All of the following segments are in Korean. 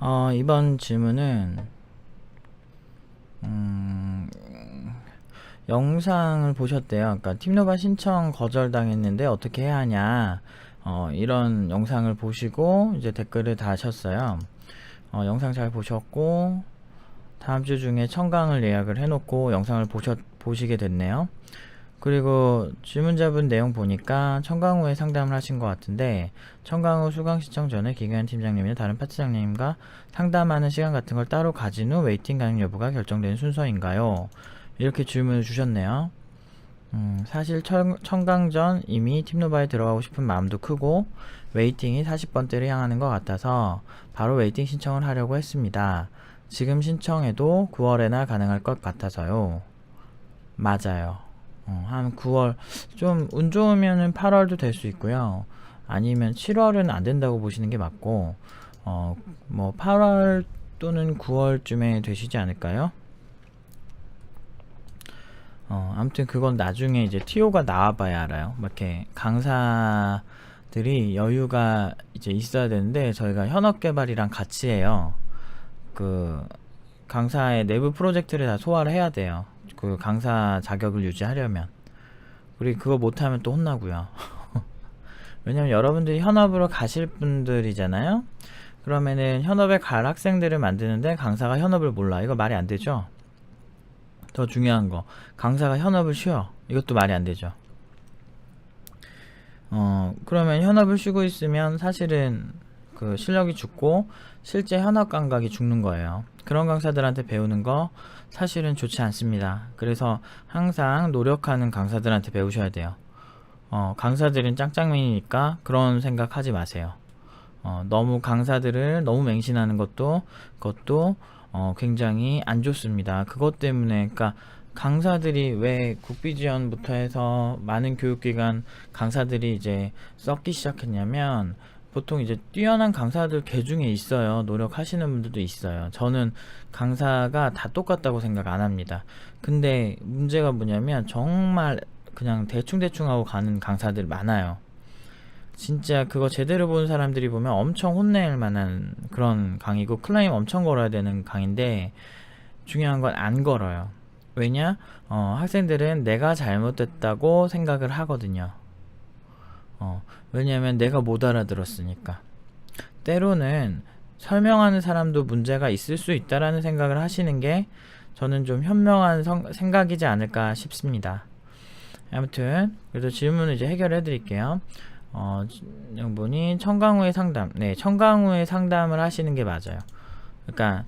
어, 이번 질문은 음, 영상을 보셨대요. 그러니까 팀노바 신청 거절당했는데 어떻게 해야 하냐. 어, 이런 영상을 보시고 이제 댓글을 다셨어요. 어, 영상 잘 보셨고 다음 주 중에 청강을 예약을 해놓고 영상을 보셨 보시게 됐네요. 그리고 질문자분 내용 보니까 청강 후에 상담을 하신 것 같은데 청강 후 수강 신청 전에 김현 팀장님이나 다른 파트장님과 상담하는 시간 같은 걸 따로 가진 후 웨이팅 가능 여부가 결정되는 순서인가요? 이렇게 질문을 주셨네요. 음, 사실 청, 청강 전 이미 팀노바에 들어가고 싶은 마음도 크고 웨이팅이 40번대를 향하는 것 같아서 바로 웨이팅 신청을 하려고 했습니다. 지금 신청해도 9월에나 가능할 것 같아서요. 맞아요. 어, 한 9월 좀 운 좋으면은 8월도 될 수 있고요. 아니면 7월은 안 된다고 보시는 게 맞고 어, 뭐 8월 또는 9월쯤에 되시지 않을까요? 어, 아무튼 그건 나중에 이제 TO가 나와봐야 알아요. 막 이렇게 강사들이 여유가 이제 있어야 되는데 저희가 현업 개발이랑 같이 해요. 그 강사의 내부 프로젝트를 다 소화를 해야 돼요. 그 강사 자격을 유지하려면. 그리고 그거 못하면 또 혼나고요. 왜냐면 여러분들이 현업으로 가실 분들이잖아요. 그러면은 현업에 갈 학생들을 만드는데 강사가 현업을 몰라. 이거 말이 안 되죠? 더 중요한 거. 강사가 현업을 쉬어. 이것도 말이 안 되죠. 어, 그러면 현업을 쉬고 있으면 사실은 그 실력이 죽고 실제 현업 감각이 죽는 거예요. 그런 강사들한테 배우는 거 사실은 좋지 않습니다. 그래서 항상 노력하는 강사들한테 배우셔야 돼요. 어, 강사들은 짱짱맨이니까 그런 생각 하지 마세요. 어, 너무 강사들을 너무 맹신하는 것도 그것도 어, 굉장히 안 좋습니다. 그것 때문에 그러니까 강사들이 왜 국비 지원부터 해서 많은 교육기관 강사들이 이제 썩기 시작했냐면 보통 이제 뛰어난 강사들 개 중에 있어요. 노력하시는 분들도 있어요. 저는 강사가 다 똑같다고 생각 안 합니다. 근데 문제가 뭐냐면 정말 그냥 대충대충 하고 가는 강사들 많아요. 진짜 그거 제대로 본 사람들이 보면 엄청 혼낼 만한 그런 강의고 클라임 엄청 걸어야 되는 강의인데 중요한 건 안 걸어요. 왜냐? 어, 학생들은 내가 잘못됐다고 생각을 하거든요. 어, 왜냐면 내가 못 알아들었으니까. 때로는 설명하는 사람도 문제가 있을 수 있다라는 생각을 하시는 게 저는 좀 현명한 성- 생각이지 않을까 싶습니다. 아무튼 그래도 질문을 이제 해결해 드릴게요. 어, 양분이 청강후의 상담, 네, 청강후의 상담을 하시는 게 맞아요. 그러니까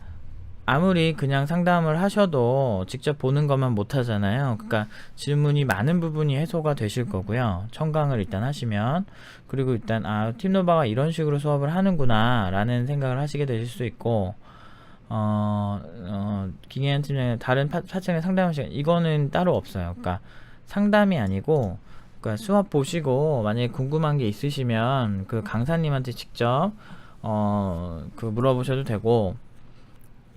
아무리 그냥 상담을 하셔도 직접 보는 것만 못 하잖아요. 그러니까 질문이 많은 부분이 해소가 되실 거고요. 청강을 일단 하시면 그리고 일단 아 팀노바가 이런 식으로 수업을 하는구나라는 생각을 하시게 되실 수 있고 어, 어 김혜연 팀장님 다른 파, 파층의 상담 시간 이거는 따로 없어요. 그러니까 상담이 아니고 그러니까 수업 보시고 만약에 궁금한 게 있으시면 그 강사님한테 직접 어 그 물어보셔도 되고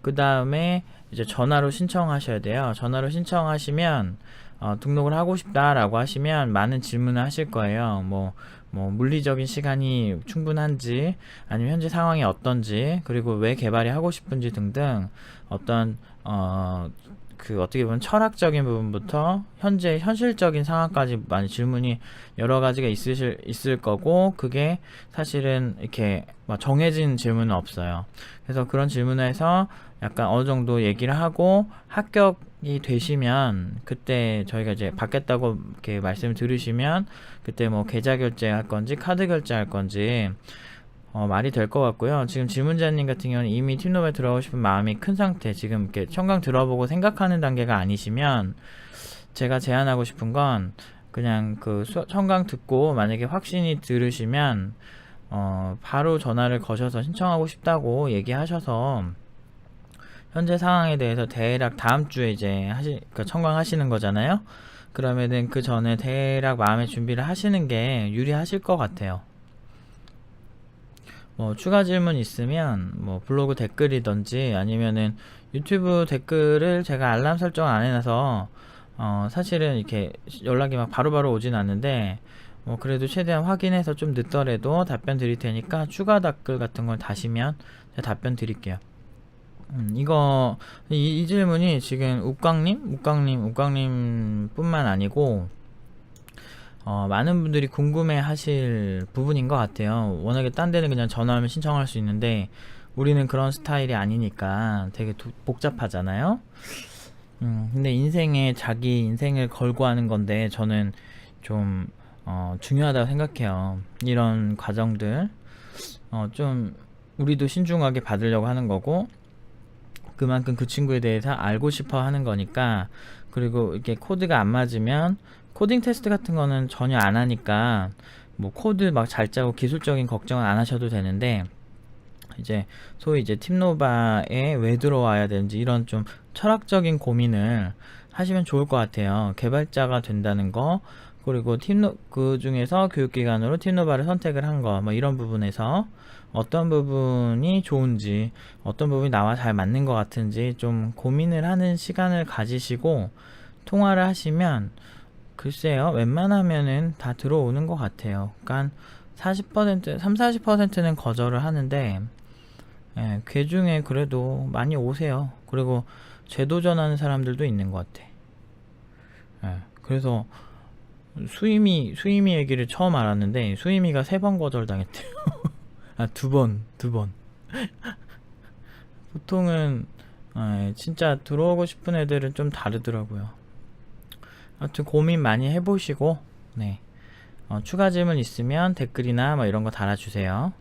그 다음에 이제 전화로 신청하셔야 돼요. 전화로 신청하시면 어, 등록을 하고 싶다라고 하시면 많은 질문을 하실 거예요. 뭐, 뭐 물리적인 시간이 충분한지 아니면 현재 상황이 어떤지 그리고 왜 개발이 하고 싶은지 등등 어떤 어, 그 어떻게 보면 철학적인 부분부터 현재 현실적인 상황까지 많이 질문이 여러 가지가 있으실 있을 거고 그게 사실은 이렇게 막 정해진 질문은 없어요. 그래서 그런 질문에서 약간 어느 정도 얘기를 하고 합격이 되시면 그때 저희가 이제 받겠다고 이렇게 말씀을 들으시면 그때 뭐 계좌 결제할 건지 카드 결제할 건지 어, 말이 될 것 같고요. 지금 질문자님 같은 경우는 이미 팀노에 들어가고 싶은 마음이 큰 상태, 지금 이렇게 청강 들어보고 생각하는 단계가 아니시면 제가 제안하고 싶은 건 그냥 그 수- 청강 듣고 만약에 확신이 들으시면 어, 바로 전화를 거셔서 신청하고 싶다고 얘기하셔서 현재 상황에 대해서 대략 다음 주에 이제 하시, 그 청강하시는 거잖아요. 그러면은 그 전에 대략 마음의 준비를 하시는 게 유리하실 것 같아요. 뭐 추가 질문 있으면 뭐 블로그 댓글이든지 아니면은 유튜브 댓글을 제가 알람 설정 안 해놔서 어 사실은 이렇게 연락이 막 바로바로 오진 않는데 뭐 그래도 최대한 확인해서 좀 늦더라도 답변 드릴 테니까 추가 댓글 같은 걸 다시면 답변 드릴게요. 음, 이거 이, 이 질문이 지금 욱광님, 욱광님, 욱광님뿐만 아니고 어, 많은 분들이 궁금해 하실 부분인 것 같아요. 워낙에 딴 데는 그냥 전화하면 신청할 수 있는데 우리는 그런 스타일이 아니니까 되게 두- 복잡하잖아요. 음, 근데 인생에 자기 인생을 걸고 하는 건데 저는 좀 어, 중요하다고 생각해요. 이런 과정들 어, 좀 우리도 신중하게 받으려고 하는 거고 그만큼 그 친구에 대해서 알고 싶어 하는 거니까 그리고 이렇게 코드가 안 맞으면 코딩 테스트 같은 거는 전혀 안 하니까 뭐 코드 막 잘 짜고 기술적인 걱정은 안 하셔도 되는데 이제 소위 이제 팀노바에 왜 들어와야 되는지 이런 좀 철학적인 고민을 하시면 좋을 것 같아요. 개발자가 된다는 거 그리고 팀노 그 중에서 교육기관으로 팀노바를 선택을 한 거 뭐 이런 부분에서 어떤 부분이 좋은지 어떤 부분이 나와 잘 맞는 것 같은지 좀 고민을 하는 시간을 가지시고 통화를 하시면 글쎄요 웬만하면은 다 들어오는 것 같아요. 그러니까 40% 3, 40%는 거절을 하는데 예, 그 중에 그래도 많이 오세요. 그리고 재도전하는 사람들도 있는 것 같아. 예, 그래서 수임이 수임이 얘기를 처음 알았는데 수임이가 세 번 거절당했대요. 아 두 번, 두 번. 보통은 예, 진짜 들어오고 싶은 애들은 좀 다르더라고요. 아무튼 고민 많이 해보시고 네 어, 추가 질문 있으면 댓글이나 뭐 이런 거 달아주세요.